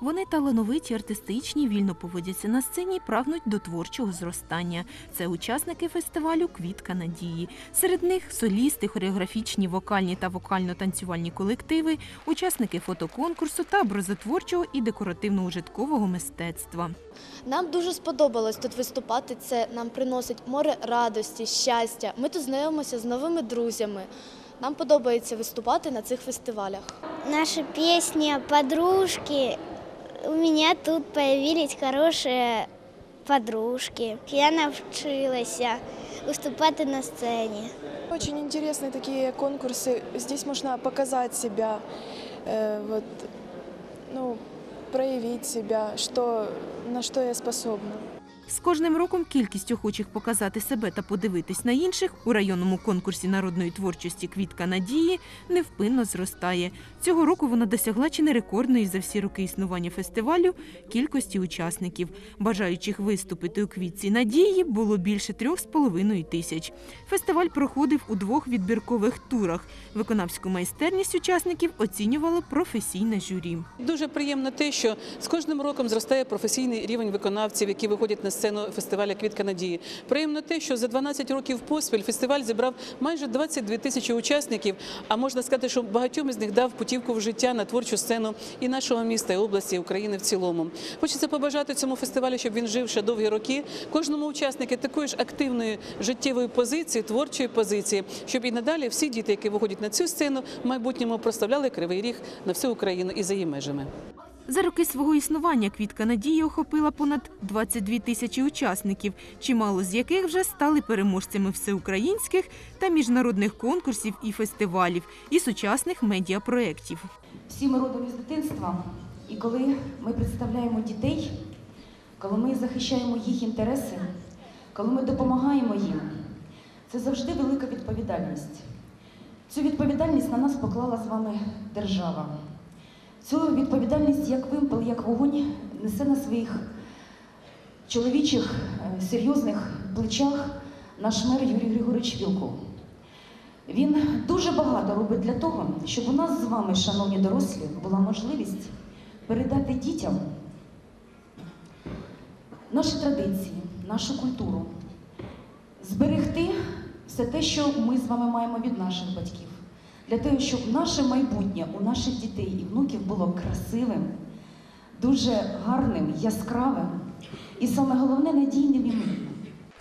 Вони талановиті, артистичні, вільно поводяться на сцені, прагнуть до творчого зростання. Це учасники фестивалю Квітка надії. Серед них солісти, хореографічні, вокальні та вокально-танцювальні колективи, учасники фотоконкурсу та образотворчого і декоративно-ужиткового мистецтва. Нам дуже сподобалось тут виступати. Це нам приносить море радості, щастя. Ми тут знайомимося з новими друзями. Нам подобається виступати на цих фестивалях. Наша песня «Подружки». У меня тут появились хорошие подружки. Я навчилась выступать на сцене. Очень интересные такие конкурсы. Здесь можно показать себя, э, вот, ну, проявить себя, что, на что я способна. З кожним роком кількість охочих показати себе та подивитись на інших у районному конкурсі народної творчості Квітка надії невпинно зростає. Цього року вона досягла чи не рекордної за всі роки існування фестивалю кількості учасників. Бажаючих виступити у квітці надії було більше трьох з половиною тисяч. Фестиваль проходив у двох відбіркових турах. Виконавську майстерність учасників оцінювало професійне журі. Дуже приємно те, що з кожним роком зростає професійний рівень виконавців, які виходять на сцену фестиваля Квітка надії. Приємно те, що за 12 років поспіль фестиваль зібрав майже 22 тисячі учасників. А можна сказати, що багатьом із них дав путівку в життя на творчу сцену і нашого міста, і області, і України в цілому. Хочеться побажати цьому фестивалю, щоб він жив ще довгі роки. Кожному учаснику такої ж активної життєвої позиції, творчої позиції, щоб і надалі всі діти, які виходять на цю сцену, в майбутньому прославляли кривий ріг на всю Україну і за її межами. За роки свого існування Квітка Надії охопила понад 22 тисячі учасників, чимало з яких вже стали переможцями всеукраїнських та міжнародних конкурсів і фестивалів, і сучасних медіапроєктів. Всі ми родом із дитинства, і коли ми представляємо дітей, коли ми захищаємо їх інтереси, коли ми допомагаємо їм, це завжди велика відповідальність. Цю відповідальність на нас поклала з вами держава. Цю відповідальність, як вимпел, як вогонь, несе на своїх чоловічих е, серйозних плечах наш мер Юрій Григорович Вілков. Він дуже багато робить для того, щоб у нас з вами, шановні дорослі, була можливість передати дітям наші традиції, нашу культуру, зберегти все те, що ми з вами маємо від наших батьків, для того, щоб наше майбутнє у наших дітей і внуків було красивим, дуже гарним, яскравим і саме головне надійним і мирним.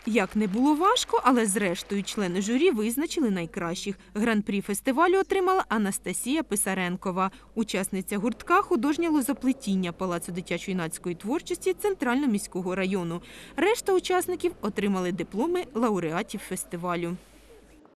Як не було важко, але зрештою члени журі визначили найкращих. Гран-прі фестивалю отримала Анастасія Писаренкова, учасниця гуртка художнє лозоплетіння Палацу дитячо-юнацької творчості Центрально-міського району. Решта учасників отримали дипломи лауреатів фестивалю.